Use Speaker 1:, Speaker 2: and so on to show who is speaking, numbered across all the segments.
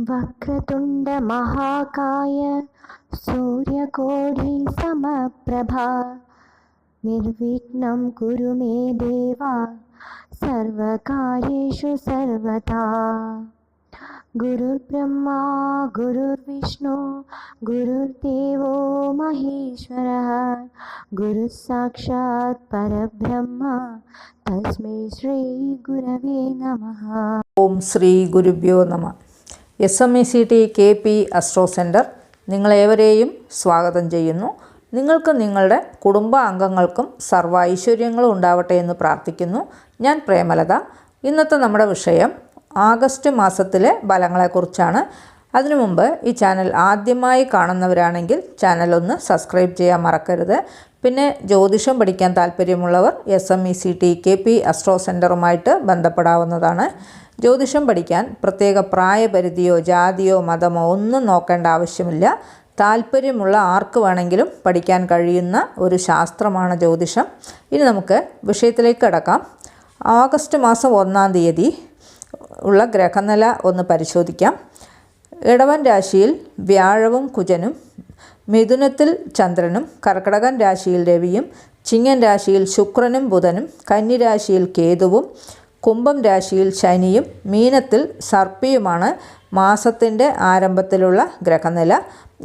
Speaker 1: वक्रतुण्डमहाकाय सूर्यकोढिसमप्रभा निर्विघ्नं कुरु मे देवा सर्वकार्येषु सर्वथा। गुरुर्ब्रह्मा गुरुर्विष्णु गुरुर्देवो महेश्वरः। गुरुस्साक्षात् परब्रह्म तस्मै श्रीगुरवे नमः।
Speaker 2: ॐ श्रीगुरुभ्यो नमः। S M E C T K P astro centre നിങ്ങളേവരെയും സ്വാഗതം ചെയ്യുന്നു. നിങ്ങൾക്ക് നിങ്ങളുടെ കുടുംബ അംഗങ്ങൾക്കും സർവ ഐശ്വര്യങ്ങളും ഉണ്ടാവട്ടെ എന്ന് പ്രാർത്ഥിക്കുന്നു. ഞാൻ പ്രേമലത. ഇന്നത്തെ നമ്മുടെ വിഷയം ആഗസ്റ്റ് മാസത്തിലെ ഫലങ്ങളെക്കുറിച്ചാണ്. അതിനു മുമ്പ് ഈ ചാനൽ ആദ്യമായി കാണുന്നവരാണെങ്കിൽ ചാനൽ ഒന്ന് സബ്സ്ക്രൈബ് ചെയ്യാൻ മറക്കരുത്. പിന്നെ ജ്യോതിഷം പഠിക്കാൻ താല്പര്യമുള്ളവർ S M E C T K P astro സെന്ററുമായിട്ട് ബന്ധപ്പെടാവുന്നതാണ്. ജ്യോതിഷം പഠിക്കാൻ പ്രത്യേക പ്രായപരിധിയോ ജാതിയോ മതമോ ഒന്നും നോക്കേണ്ട ആവശ്യമില്ല. താല്പര്യമുള്ള ആർക്ക് വേണമെങ്കിലും പഠിക്കാൻ കഴിയുന്ന ഒരു ശാസ്ത്രമാണ് ജ്യോതിഷം. ഇനി നമുക്ക് വിഷയത്തിലേക്ക് കടക്കാം. ഓഗസ്റ്റ് മാസം ഒന്നാം തീയതി ഉള്ള ഗ്രഹനില ഒന്ന് പരിശോധിക്കാം. ഇടവൻ രാശിയിൽ വ്യാഴവും കുജനും മിഥുനത്തിൽ ചന്ദ്രനും കർക്കടകൻ രാശിയിൽ രവിയും ചിങ്ങൻ രാശിയിൽ ശുക്രനും ബുധനും കന്നി രാശിയിൽ കേതുവും കുംഭം രാശിയിൽ ശനിയും മീനത്തിൽ സർപ്പിയുമാണ് മാസത്തിന്റെ ആരംഭത്തിലുള്ള ഗ്രഹനില.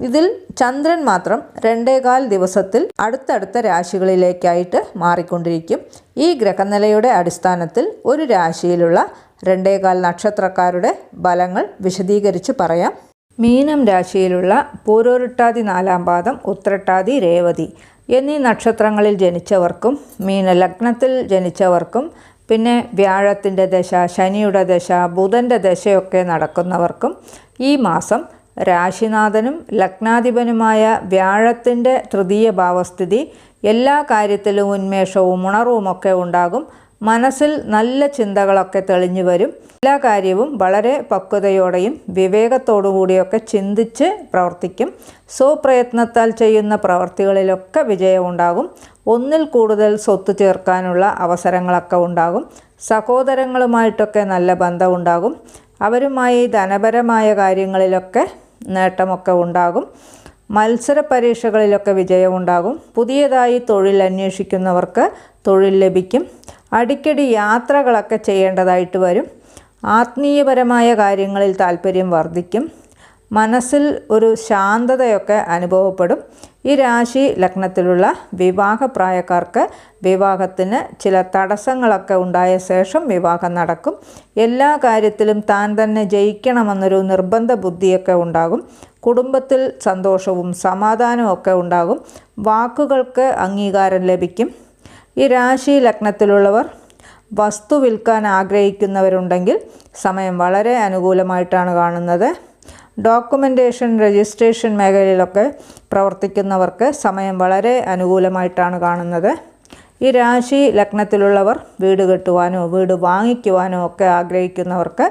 Speaker 2: ഇതിൽ ചന്ദ്രൻ മാത്രം രണ്ടേകാൽ ദിവസത്തിൽ അടുത്തടുത്ത രാശികളിലേക്കായിട്ട് മാറിക്കൊണ്ടിരിക്കും. ഈ ഗ്രഹനിലയുടെ അടിസ്ഥാനത്തിൽ ഒരു രാശിയിലുള്ള രണ്ടേകാൽ നക്ഷത്രക്കാരുടെ ഫലങ്ങൾ വിശദീകരിച്ച് പറയാം. മീനം രാശിയിലുള്ള പൂരോരുട്ടാതി നാലാം പാദം ഉത്രട്ടാതി രേവതി എന്നീ നക്ഷത്രങ്ങളിൽ ജനിച്ചവർക്കും മീനലഗ്നത്തിൽ ജനിച്ചവർക്കും പിന്നെ വ്യാഴത്തിന്റെ ദശ ശനിയുടെ ദശ ബുധന്റെ ദശയൊക്കെ നടക്കുന്നവർക്കും ഈ മാസം രാശിനാഥനും ലഗ്നാധിപനുമായ വ്യാഴത്തിന്റെ തൃതീയ ഭാവസ്ഥിതി എല്ലാ കാര്യത്തിലും ഉന്മേഷവും ഉണർവുമൊക്കെ ഉണ്ടാകും. മനസ്സിൽ നല്ല ചിന്തകളൊക്കെ തെളിഞ്ഞു വരും. എല്ലാ കാര്യവും വളരെ പക്വതയോടെയും വിവേകത്തോടു കൂടിയൊക്കെ ചിന്തിച്ച് പ്രവർത്തിക്കും. സ്വപ്രയത്നത്താൽ ചെയ്യുന്ന പ്രവർത്തികളിലൊക്കെ വിജയമുണ്ടാകും ഒന്നിൽ കൂടുതൽ സ്വത്ത് ചേർക്കാനുള്ള അവസരങ്ങളൊക്കെ ഉണ്ടാകും. സഹോദരങ്ങളുമായിട്ടൊക്കെ നല്ല ബന്ധമുണ്ടാകും അവരുമായി ധനപരമായ കാര്യങ്ങളിലൊക്കെ നേട്ടമൊക്കെ ഉണ്ടാകും. മത്സര പരീക്ഷകളിലൊക്കെ വിജയമുണ്ടാകും പുതിയതായി തൊഴിൽ അന്വേഷിക്കുന്നവർക്ക് തൊഴിൽ ലഭിക്കും. അടിക്കടി യാത്രകളൊക്കെ ചെയ്യേണ്ടതായിട്ട് വരും. ആത്മീയപരമായ കാര്യങ്ങളിൽ താല്പര്യം വർദ്ധിക്കും. മനസ്സിൽ ഒരു ശാന്തതയൊക്കെ അനുഭവപ്പെടും. ഈ രാശി ലഗ്നത്തിലുള്ള വിവാഹപ്രായക്കാർക്ക് വിവാഹത്തിന് ചില തടസ്സങ്ങളൊക്കെ ഉണ്ടായ ശേഷം വിവാഹം നടക്കും. എല്ലാ കാര്യത്തിലും താൻ തന്നെ ജയിക്കണമെന്നൊരു നിർബന്ധ ബുദ്ധിയൊക്കെ ഉണ്ടാകും. കുടുംബത്തിൽ സന്തോഷവും സമാധാനവും ഒക്കെ ഉണ്ടാകും. വാക്കുകൾക്ക് അംഗീകാരം ലഭിക്കും. ഈ രാശി ലഗ്നത്തിലുള്ളവർ വസ്തു വിൽക്കാൻ ആഗ്രഹിക്കുന്നവരുണ്ടെങ്കിൽ സമയം വളരെ അനുകൂലമായിട്ടാണ് കാണുന്നത്. ഡോക്യുമെന്റേഷൻ രജിസ്ട്രേഷൻ മേഖലയിലൊക്കെ പ്രവർത്തിക്കുന്നവർക്ക് സമയം വളരെ അനുകൂലമായിട്ടാണ് കാണുന്നത്. ഈ രാശി ലഗ്നത്തിലുള്ളവർ വീട് കെട്ടുവാനോ വീട് വാങ്ങിക്കുവാനോ ഒക്കെ ആഗ്രഹിക്കുന്നവർക്ക്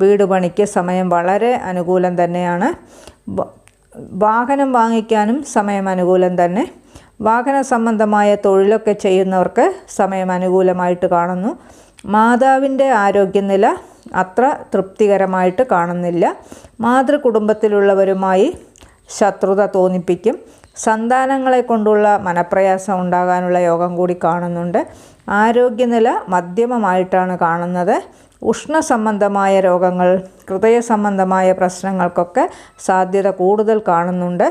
Speaker 2: വീട് പണിക്ക് സമയം വളരെ അനുകൂലം തന്നെയാണ്. വാഹനം വാങ്ങിക്കാനും സമയം അനുകൂലം തന്നെ. വാഹന സംബന്ധമായ തൊഴിലൊക്കെ ചെയ്യുന്നവർക്ക് സമയം അനുകൂലമായിട്ട് കാണുന്നു. മാതാവിന്റെ ആരോഗ്യനില അത്ര തൃപ്തികരമായിട്ട് കാണുന്നില്ല. മാതൃകുടുംബത്തിലുള്ളവരുമായി ശത്രുത തോന്നിപ്പിക്കും. സന്താനങ്ങളെ കൊണ്ടുള്ള മനപ്രയാസം ഉണ്ടാകാനുള്ള യോഗം കൂടി കാണുന്നുണ്ട്. ആരോഗ്യനില മധ്യമമായിട്ടാണ് കാണുന്നത്. ഉഷ്ണ സംബന്ധമായ രോഗങ്ങൾ ഹൃദയ സംബന്ധമായ പ്രശ്നങ്ങൾക്കൊക്കെ സാധ്യത കൂടുതൽ കാണുന്നുണ്ട്.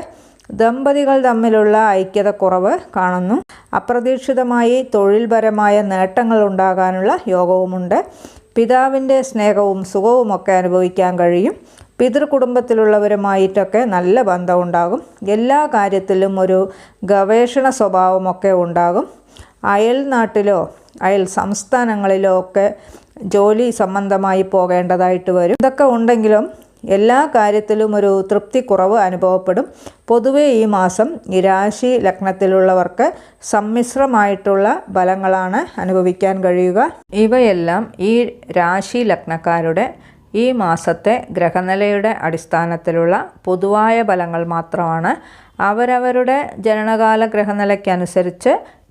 Speaker 2: ദമ്പതികൾ തമ്മിലുള്ള ഐക്യത കുറവ് കാണുന്നു. അപ്രതീക്ഷിതമായി തൊഴിൽപരമായ നേട്ടങ്ങൾ ഉണ്ടാകാനുള്ള യോഗവുമുണ്ട്. പിതാവിന്റെ സ്നേഹവും സുഖവുമൊക്കെ അനുഭവിക്കാൻ കഴിയും. പിതൃകുടുംബത്തിലുള്ളവരുമായിട്ടൊക്കെ നല്ല ബന്ധമുണ്ടാകും. എല്ലാ കാര്യത്തിലും ഒരു ഗവേഷണ സ്വഭാവമൊക്കെ ഉണ്ടാകും. അയൽ നാട്ടിലോ അയൽ സംസ്ഥാനങ്ങളിലോ ഒക്കെ ജോലി സംബന്ധമായി പോകേണ്ടതായിട്ട് വരും. ഇതൊക്കെ ഉണ്ടെങ്കിലും എല്ലാ കാര്യത്തിലും ഒരു തൃപ്തി കുറവ് അനുഭവപ്പെടും. പൊതുവേ ഈ മാസം രാശി ലഗ്നത്തിലുള്ളവർക്ക് സമ്മിശ്രമായിട്ടുള്ള ഫലങ്ങളാണ് അനുഭവിക്കാൻ കഴിയുക. ഇവയെല്ലാം ഈ രാശി ലഗ്നക്കാരുടെ ഈ മാസത്തെ ഗ്രഹനിലയുടെ അടിസ്ഥാനത്തിലുള്ള പൊതുവായ ഫലങ്ങൾ മാത്രമാണ്. അവരവരുടെ ജനനകാല ഗ്രഹനിലയ്ക്കനുസരിച്ച്